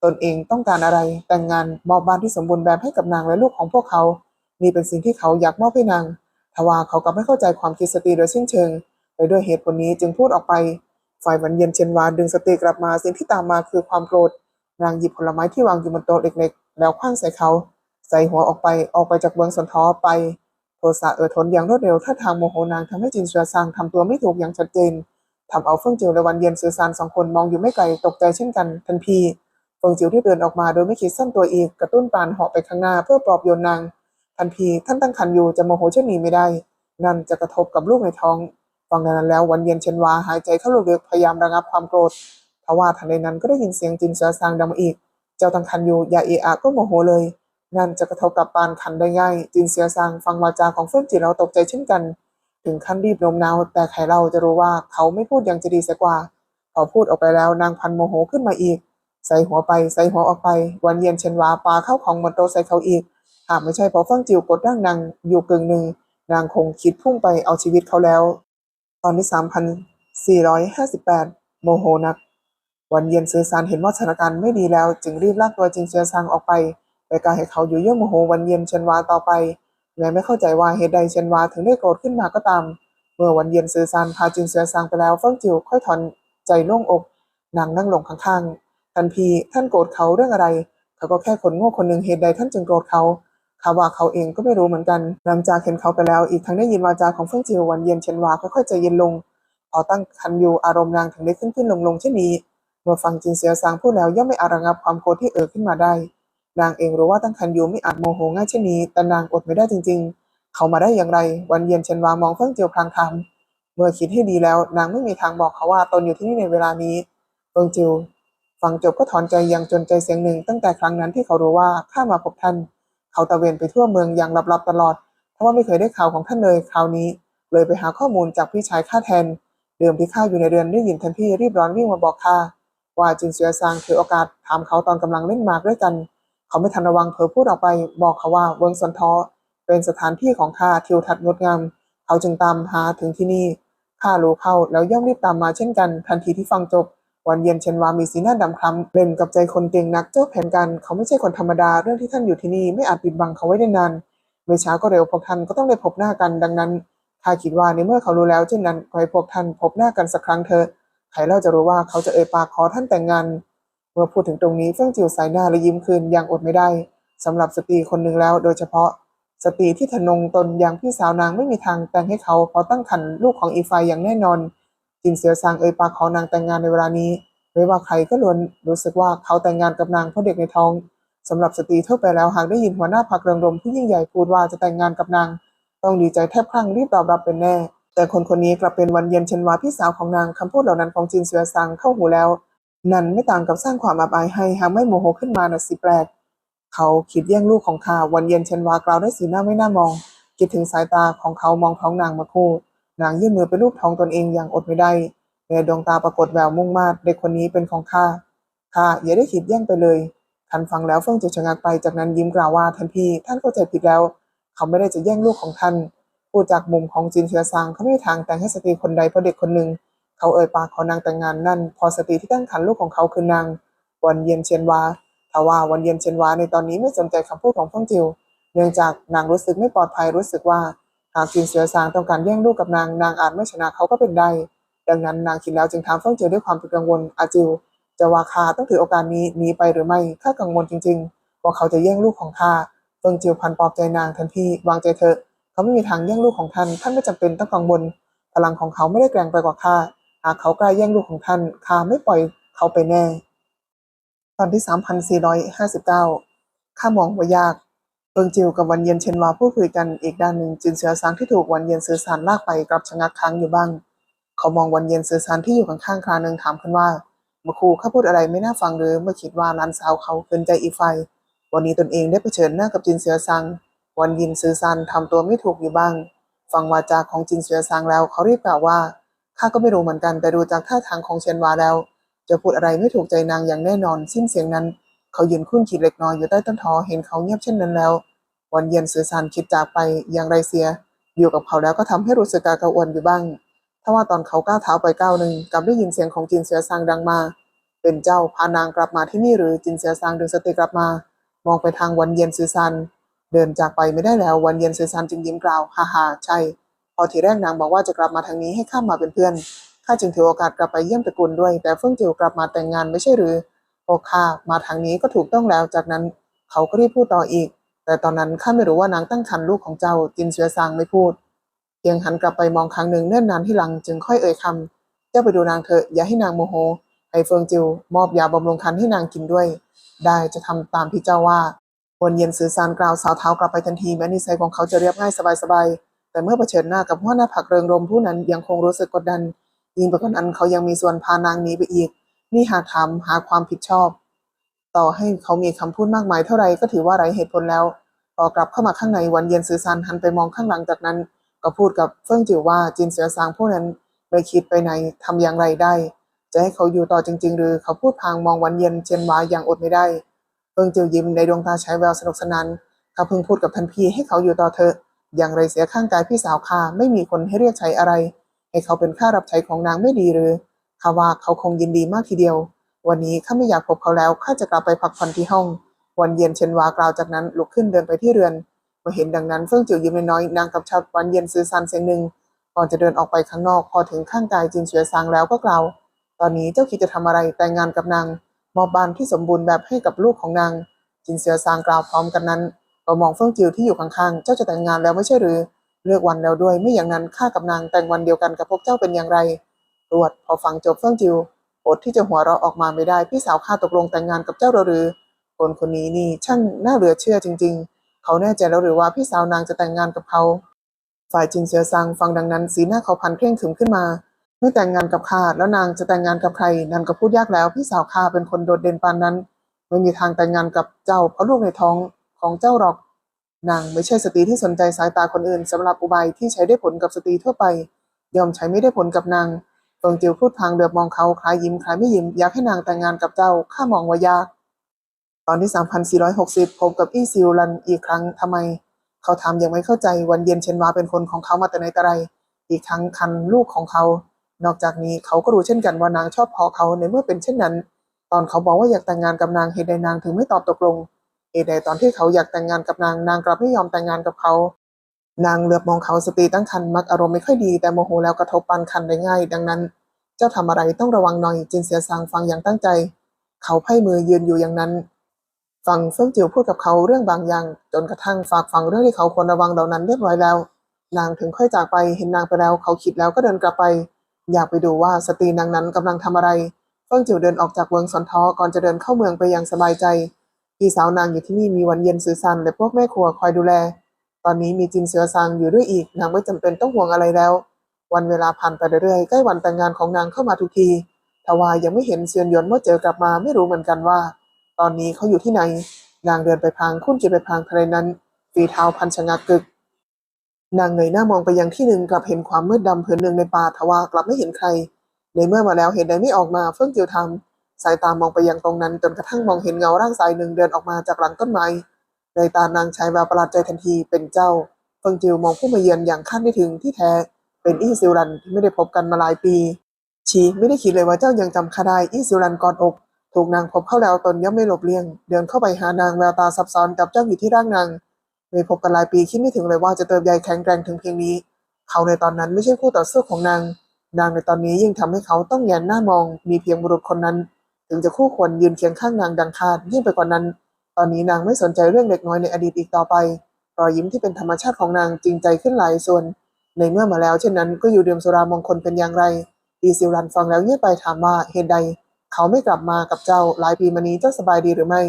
ตนเองต้องการอะไร แต่งงานมอบบ้านที่สมบูรณ์แบบให้กับนางและลูกของพวกเขา นี่เป็นสิ่งที่เขาอยากมอบให้นางทว่าเขากลับไม่เข้าใจความคิดสตรีโดยสิ้นเชิงและด้วยเหตุผลนี้จึงพูดออกไป ฝ่ายวันเย็นเชนวาดึงสติกลับมาสิ่งที่ตามมาคือความโกรธ นางหยิบผลไม้ที่วางอยู่บนโต๊ะเล็กๆ แล้วคว้างใส่เขา ใส่หัวออกไป ออกไปจากเบืองสนทอไป สะเอ่อทนอย่างรวดเร็วท่าทางโมโหนางทำให้จินเสือซางทำตัวไม่ถูกอย่างชัดเจนทำเอาเฟิงจิวและวันเย็นสื่อสารสองคนมองอยู่ไม่ไกลตกใจเช่นกันทันทีเฟิงจิวที่เดินออกมาโดยไม่คิดสั้นตัวอีกกระตุ้นปานเหาะไปข้างหน้าเพื่อปลอบโยนนางทันทีท่านตั้งครรภ์อยู่จะโมโหเช่นนี้ไม่ได้ นั่นจะกระทบกับลูกในท้องฟังดังนั้นแล้ววันเย็นเชนวาหายใจเข้าลึกๆพยายามระงับความโกรธทว่าทันใดนั้นก็ได้ยินเสียงจินเสือซางดังมาอีก เจ้าตั้งครรภ์อยู่อย่าเอะอะก็โมโหเลย นั่นจะกระทบกับปานคันได้ง่าย จินเสียซางฟังวาจาของเฟิ่นจิเราตกใจเช่นกัน ถึงขั้นรีบโน้มน้าวแต่ใครเราจะรู้ว่าเขาไม่พูดอย่างจะดีเสียกว่า พอพูดออกไปแล้วนางพันโมโหขึ้นมาอีก ใส่หัวไปใส่หัวออกไป วันเย็นเชนวาปาเข้าของบนโตใส่เขาอีกหากไม่ใช่เพราะเฟิ่งจิวกดร่างนางอยู่กึ่งหนึ่งนางคงคิดพุ่งไปเอาชีวิตเขาแล้ว ตอนที่สามพันสี่ร้อยห้าสิบแปดโมโหนัก วันเย็นซื้อซานเห็นว่าสถานการณ์ไม่ดีแล้ว จึงรีบลากตัวจิงเซียซังออกไป โดยการให้เขาอยู่เยี่ยมโมโหวันเย็นเชนวาต่อไปแม้ไม่เข้าใจว่าเหตุใดเชนวาถึงได้โกรธขึ้นมาก็ตาม เมื่อวันเย็นซือซานพาจิงเซียซังไปแล้วเฟิ่งจิวค่อยถอนใจโล่งอกนางนั่งลงข้างๆทันทีท่านโกรธเขาเรื่องอะไร เขาก็แค่คนโง่คนหนึ่งเหตุใดท่านจึงโกรธเขาเขาว่าเขาเองก็ไม่รู้เหมือนกันหลังจากเห็นเขาไปแล้ว อีกทั้งได้ยินวาจาของเฟิ่งจิววันเย็นเชนวาค่อยๆใจเย็นลงพอตั้งคันอยู่อารมณ์นางถึงได้ขึ้นขึ้นลงลงเช่นนี้เมื่อฟังจินเสียซางพูดแล้วย่อมไม่อาระงับความโกรธที่เอ่อขึ้นมาได้ นางเองรู้ว่าตั้งคันอยู่ไม่อาจโมโหง่ายเช่นนี้ แต่นางอดไม่ได้จริง ๆ เขามาได้อย่างไร วันเย็นเชนวามองเฟิ่งเจียวพลางทำเมื่อคิดให้ดีแล้ว นางไม่มีทางบอกเขาว่าตนอยู่ที่นี่ในเวลานี้เฟิงเจียวฟังจบก็ถอนใจอย่างจนใจเสียงหนึ่ง ตั้งแต่ครั้งนั้นที่เขารู้ว่าข้ามาพบท่าน เขาตะเวนไปทั่วเมืองอย่างลับๆตลอดเพราะว่าไม่เคยได้ข่าวของท่านเลยคราวนี้ เลยไปหาข้อมูลจากพี่ชายข้าแทน เดิมที่ข้าอยู่ในเรือนได้ยินทันที่รีบร้อนวิ่งมาบอกข้าว่าจินเสียซางถือโอกาสถามเขาตอนกำลังเล่นหมากด้วยกัน เขาไม่ทันระวังเผลอพูดออกไปบอกเขาว่าเวิงสนทอเป็นสถานที่ของข้าทิวทัศน์งดงามเขาจึงตามหาถึงที่นี่ข้ารู้เข้าแล้วย่อมรีบตามมาเช่นกันทันทีที่ฟังจบ วันเย็นเชนวามีสีหน้าดำคล้ำเล่นกับใจคนเก่งนักเจ้าแผนการเขาไม่ใช่คนธรรมดาเรื่องที่ท่านอยู่ที่นี่ไม่อาจปิดบังเขาไว้ได้นานไม่ช้าก็เร็วพวกท่านก็ต้องได้พบหน้ากันดังนั้นข้าคิดว่าในเมื่อเขารู้แล้วเช่นนั้นขอให้พวกท่านพบหน้ากันสักครั้งเถอะใครเล่าจะรู้ว่าเขาจะเอ่ยปากขอท่านแต่งงาน มื่อพูดถึงตรงนี้เฟื่องจิ๋วสายหน้าและยิ้มคืนอย่างอดไม่ได้สำหรับสตรีคนหนึ่งแล้ว โดยเฉพาะสตรีที่ทนงตนอย่างพี่สาวนางไม่มีทางแต่งให้เขาเพราะตั้งครรภ์ลูกของอีไฟอย่างแน่นอน จินเสียซางเอ่ยปากขอนางแต่งงานในเวลานี้ไม่ว่าใครก็ล้วนรู้สึกว่าเขาแต่งงานกับนางเพราะเด็กในท้องสำหรับสตรีทั่วไปแล้วหากได้ยินหัวหน้าพรรคเรืองรมผู้ยิ่งใหญ่พูดว่าจะแต่งงานกับนาง ต้องดีใจแทบคลั่งรีบตอบรับเป็นแน่ แต่คนคนนี้กลับเป็นวันเย็นเชนวาพี่สาวของนางคำพูดเหล่านั้นของจินเสือซังเข้าหูแล้ว นั่นไม่ต่างกับสร้างความอับอายให้หากไม่โมโหขึ้นมาน่ะสิแปลก เขาคิดแย่งลูกของข้าวันเย็นเชนวากล่าวด้วยสีหน้าไม่น่ามอง คิดถึงสายตาของเขามองท้องนางมาคู่ นางยื่นมือไปลูบท้องตนเองอย่างอดไม่ได้ในดวงตาปรากฏแววมุ่งมาดเด็กคนนี้เป็นของข้าข้าอย่าได้คิดแย่งไปเลยทันฟังแล้วเฟิ่งจะชะงักไปจากนั้นยิ้มกล่าวว่าทันทีท่านเข้าใจผิดแล้ว เขาไม่ได้จะแย่งลูกของท่านพูดจากมุมของจินเชื้อซางเขาไม่ทางแต่งให้สตรีคนใดเพราะเด็กคนหนึ่ง เขาเอ่ยปากขอนางแต่งงานนั่น พอสตรีที่ตั้งครรภ์ลูกของเขาคือนางวันเย็นเชียนวาทว่าวันเย็นเชียนวาในตอนนี้ไม่สนใจคำพูดของเฟิ่งจิว เนื่องจากนางรู้สึกไม่ปลอดภัยรู้สึกว่าหากจินเสือซางต้องการแย่งลูกกับนางนางอาจไม่ชนะเขาก็เป็นได้ ดังนั้นนางคิดแล้วจึงถามเฟิ่งจิวด้วยความเป็นกังวลอาจิวจะว่าข้าต้องถือโอกาสนี้หนีไปหรือไม่ข้ากังวลจริงๆว่าเขาจะแย่งลูกของข้าเฟิงจิวพันปลอบใจนางทันทีวางใจเถอะ เขาไม่มีทางแย่งลูกของท่านท่านไม่จำเป็นต้องกังวลพลังของเขาไม่ได้แกร่งไปกว่าข้าากเขากล้าแย่งลูกของท่านข้าไม่ปล่อยเขาไปแน่ ตอนที่สามพันสี่ร้อยห้าสิบเก้าข้ามองว่ายากเอิงจิวกับวันเย็นเชนวาพูดคุยกันอีกด้านหนึ่งจินเสือซางที่ถูกวันเย็นสื่อสารลากไปกลับชะงักค้างอยู่บ้าง เขามองวันเย็นสื่อสารที่อยู่ข้างๆคราหนึ่งถามขึ้นว่าเมื่อครูเขาพูดอะไรไม่น่าฟังหรือเมื่อคิดว่าหลานสาวเขาเกินใจอีกฝ่ายวันนี้ตนเองได้เผชิญหน้ากับจินเสือซัง วันยินซื้อซันทำตัวไม่ถูกอยู่บ้าง ฟังวาจาของจินเสือซังแล้วเขารีบกล่าวว่า ข้าก็ไม่รู้เหมือนกันแต่ดูจากท่าทางของเชียนวาแล้ว จะพูดอะไรไม่ถูกใจนางอย่างแน่นอน สิ้นเสียงนั้น เขายืนคุ้นขีดเล็กน้อยอยู่ใต้ต้นทอเห็นเขาเงียบเช่นนั้นแล้ว วันเย็นซื้อซันคิดจากไปอย่างไรเสีย อยู่กับเขาแล้วก็ทำให้รู้สึกกากระอ่วนอยู่บ้างทถ้าว่าตอนเขาก้าวเท้าไปก้าวหนึ่งกลับได้ยินเสียงของจินเสือซางดังมา เป็นเจ้าพานางกลับมาที่นี่หรือจินเสือซางดึงสติกลับมา มองไปทางวันเย็นซือซันเดินจากไปไม่ได้แล้ววันเย็นซือซันจึงยิ้มกล่าวฮ่าฮ่าใช่ พอทีแรกนางบอกว่าจะกลับมาทางนี้ให้ข้ามมาเป็นเพื่อนข้าจึงถือโอกาสกลับไปเยี่ยมตระกูลด้วย แต่เฟิ่งจิวกลับมาแต่งงานไม่ใช่หรือโอข้ามาทางนี้ก็ถูกต้องแล้ว จากนั้นเขาก็รีบพูดต่ออีก แต่ตอนนั้นข้าไม่รู้ว่านางตั้งครรภ์ลูกของเจ้าจินเสือซางไม่พูดเพียงหันกลับไปมองครั้งหนึ่งเนิ่นนานที่หลังจึงค่อยเอ่ยคำเจ้าไปดูนางเถอะอย่าให้นางโมโหให้เฟิงจิวมอบยาบำรุงคันให้นางกินด้วย ได้จะทำตามที่เจ้าว่าวันเย็นสื่อสารกล่าวสาวเท้ากลับไปทันทีแม้นิสัยของเขาจะเรียบง่ายสบายๆ แต่เมื่อเผชิญหน้ากับหัวหน้าผักเริงรมผู้นั้นยังคงรู้สึกกดดัน ยิ่งไปกว่านั้นเขายังมีส่วนพานางหนีไปอีก นี่หากถามหาความผิดชอบ ต่อให้เขามีคำพูดมากมายเท่าไรก็ถือว่าไร้เหตุผลแล้วต่อกลับเข้ามาข้างในวันเย็นสื่อสารหันไปมองข้างหลังจากนั้น ก็พูดกับเฟิ่องจิ๋วว่าจินเสือซางผู้นั้นไม่คิดไปไหนทำอย่างไรได้ จะให้เขาอยู่ต่อจริง ๆ หรือเขาพูดพางมองวันเย็นเจียนวาอย่างอดไม่ได้เฟิ่องจิ๋วยิ้มในดวงตาใช้แววสนุกสนานเขาเพิ่งพูดกับทันพี่ให้เขาอยู่ต่อเถอะ อย่างไรเสียข้างกายพี่สาวข้าไม่มีคนให้เรียกใช้อะไร ให้เขาเป็นข้ารับใช้ของนางไม่ดีหรือข้าว่าเขาคงยินดีมากทีเดียว วันนี้ข้าไม่อยากพบเขาแล้วข้าจะกลับไปพักผ่อนที่ห้อง วันเย็นเชนวากล่าวจากนั้นลุกขึ้นเดินไปที่เรือนเมื่อเห็นดังนั้นเฟิ่งจิ๋วยิ้มน้อยนางกับชาววันเย็นซื้อซันเสียงหนึ่งก่อนจะเดินออกไปข้างนอกพอถึงข้างกายจินเฉวยซางแล้วก็กล่าว ตอนนี้เจ้าคิดจะทำอะไรแต่งงานกับนางมอบบ้านที่สมบูรณ์แบบให้กับลูกของนางจินเสือซางกล่าวพร้อมกันนั้น ก็มองเฟิ่งจิ๋วที่อยู่ข้างๆ เจ้าจะแต่งงานแล้วไม่ใช่หรือ เลือกวันแล้วด้วย ไม่อย่างนั้นข้ากับนางแต่งวันเดียวกันกับพวกเจ้าเป็นอย่างไรตรวจพอฟังจบเฟิ่งจิ๋วอดที่จะหัวเราะออกมาไม่ได้ พี่สาวข้าตกลงแต่งงานกับเจ้าหรือ คนคนนี้นี่ช่างน่าเหลือเชื่อจริง ๆ เขาแน่ใจแล้วหรือว่าพี่สาวนางจะแต่งงานกับเขา ฝ่ายจินเสือซังฟังดังนั้น สีหน้าเขาพันเคร่งขึมขึ้นมาไม่แต่งงานกับข้าแล้วนางจะแต่งงานกับใครนั่นก็พูดยากแล้ว พี่สาวข้าเป็นคนโดดเด่นปานนั้น ไม่มีทางแต่งงานกับเจ้าเพราะลูกในท้อง ของเจ้าหรอก นางไม่ใช่สตรีที่สนใจสายตาคนอื่นสำหรับอุบายที่ใช้ได้ผลกับสตรีทั่วไป ยอมใช้ไม่ได้ผลกับนางเฟิงจิวพูดพลางเดือบมองเขาคล้ายยิ้มคล้ายไม่ยิ้มอยากให้นางแต่งงานกับเจ้าข้ามองว่ายาก ตอนที่ 3,460พบกับอี้ซิวรันอีกครั้งทำไม เขาถามยังไม่เข้าใจวันเย็นเชนวาเป็นคนของเขามาแต่ไหนแต่ไร อีกทั้งคันลูกของเขา นอกจากนี้เขาก็รู้เช่นกันว่านางชอบพอเขาในเมื่อเป็นเช่นนั้น ตอนเขาบอกว่าอยากแต่งงานกับนางเหตุใดนางถึงไม่ตอบตกลง เหตุใดตอนที่เขาอยากแต่งงานกับนางนางกลับไม่ยอมแต่งงานกับเขา นางเหลือบมองเขาสตรีตั้งครรภ์มักอารมณ์ไม่ค่อยดีแต่โมโหแล้วกระทบปานคันได้ง่าย ดังนั้น เจ้าทำอะไรต้องระวังหน่อยจินเสียสางฟังอย่างตั้งใจ เขาไพ่มือยืนอยู่อย่างนั้นฟังเฟิ่งจิ๋วพูดกับเขาเรื่องบางอย่าง จนกระทั่งฝากฟังเรื่องที่เขาควรระวังเหล่านั้นเรียบร้อยแล้ว นางถึงค่อยจากไปเห็นนางไปแล้ว เขาคิดแล้วก็เดินกลับไป อยากไปดูว่าสตรีนางนั้นกำลังทำอะไรเฟิ่งจิ๋วเดินออกจากเมืองสอนท้อก่อนจะเดินเข้าเมืองไปอย่างสบายใจ พี่สาวนางอยู่ที่นี่มีวันเย็นสื่อซันและพวกแม่ครัวคอยดูแล ตอนนี้มีจินเสือซางอยู่ด้วยอีกนางไม่จำเป็นต้องห่วงอะไรแล้ว วันเวลาผ่านไปเรื่อยๆใกล้วันแต่งงานของนางเข้ามาทุกทีทว่ายังไม่เห็นเซียนหยวนเมื่อเจอกลับมาไม่รู้เหมือนกันว่า ตอนนี้เขาอยู่ที่ไหน นางเดินไปพางคุ้นจิตไปพางทะเลนั้นฝีเท้าพันชะงักกึก นางเงยหน้ามองไปยังที่หนึ่งกลับเห็นความมืดดำผืนหนึ่งในป่าทว่ากลับไม่เห็นใคร ในเมื่อมาแล้วเหตุใดไม่ออกมาเฟิ่งจิวทำ สายตามองไปยังตรงนั้นจนกระทั่งมองเห็นเงาร่างชายหนึ่งเดินออกมาจากหลังต้นไม้ในตานางชายแววประหลาดใจทันทีเป็นเจ้าเฟิงจิวมองผู้มาเยือนอย่างคาดไม่ถึงที่แท้ เป็นอี้ซิวรันที่ไม่ได้พบกันมาหลายปี ชีไม่ได้คิดเลยว่าเจ้ายังจำข้าได้อี้ซิวรันกอดอก ถูกนางพบเข้าแล้วตนย่อมไม่หลบเลี่ยง เดินเข้าไปหานางแววตาซับซ้อนจับจ้องอยู่ที่ร่างนางไม่พบกันหลายปีคิดไม่ถึงเลยว่าจะเติบใหญ่แข็งแกร่งถึงเพียงนี้ เขาในตอนนั้นไม่ใช่คู่ต่อสู้ของนาง นางในตอนนี้ยิ่งทำให้เขาต้องแงนหน้ามอง มีเพียงบุรุษคนนั้น ถึงจะคู่ควรยืนเคียงข้างนางดังคาดยิ่งไปกว่านั้น ตอนนี้นางไม่สนใจเรื่องเล็กน้อยในอดีตอีกต่อไป รอยยิ้มที่เป็นธรรมชาติของนางจริงใจขึ้นหลายส่วน ในเมื่อมาแล้วเช่นนั้นก็อยู่เดื่มสุรามงคลเป็นอย่างไรอีซิลรันฟังแล้วเงียบไปถามว่าเหตุใด เขาไม่กลับมากับเจ้าหลายปีมานี้เจ้าสบายดีหรือไม่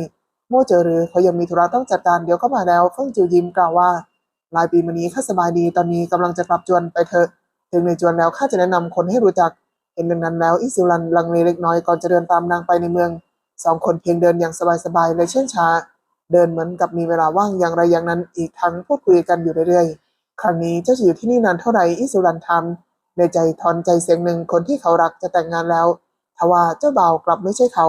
โม่เจอหรือเขายังมีธุระต้องจัดการเดี๋ยวก็มาแล้วเฟิ่งจิวยิ้มกล่าวว่าหลายปีมานี้ข้าสบายดีตอนนี้กำลังจะกลับจวนไปเถอะถึงในจวนแล้วข้าจะแนะนำคนให้รู้จัก เห็นดังนั้นแล้วอิซิลรันลังเลเล็กน้อยก่อนจะเดินตามนางไปในเมืองสองคนเพียงเดินอย่างสบายๆเลยเช่นช้า เดินเหมือนกับมีเวลาว่างอย่างไรอย่างนั้นอีกทั้งพูดคุยกันอยู่เรื่อยๆ ครั้งนี้เจ้าจะอยู่ที่นี่นานเท่าไหร่อิสุรันทำในใจทอนใจเสียงหนึ่งคนที่เขารักจะแต่งงานแล้วทว่าเจ้าบ่าวกลับไม่ใช่เขา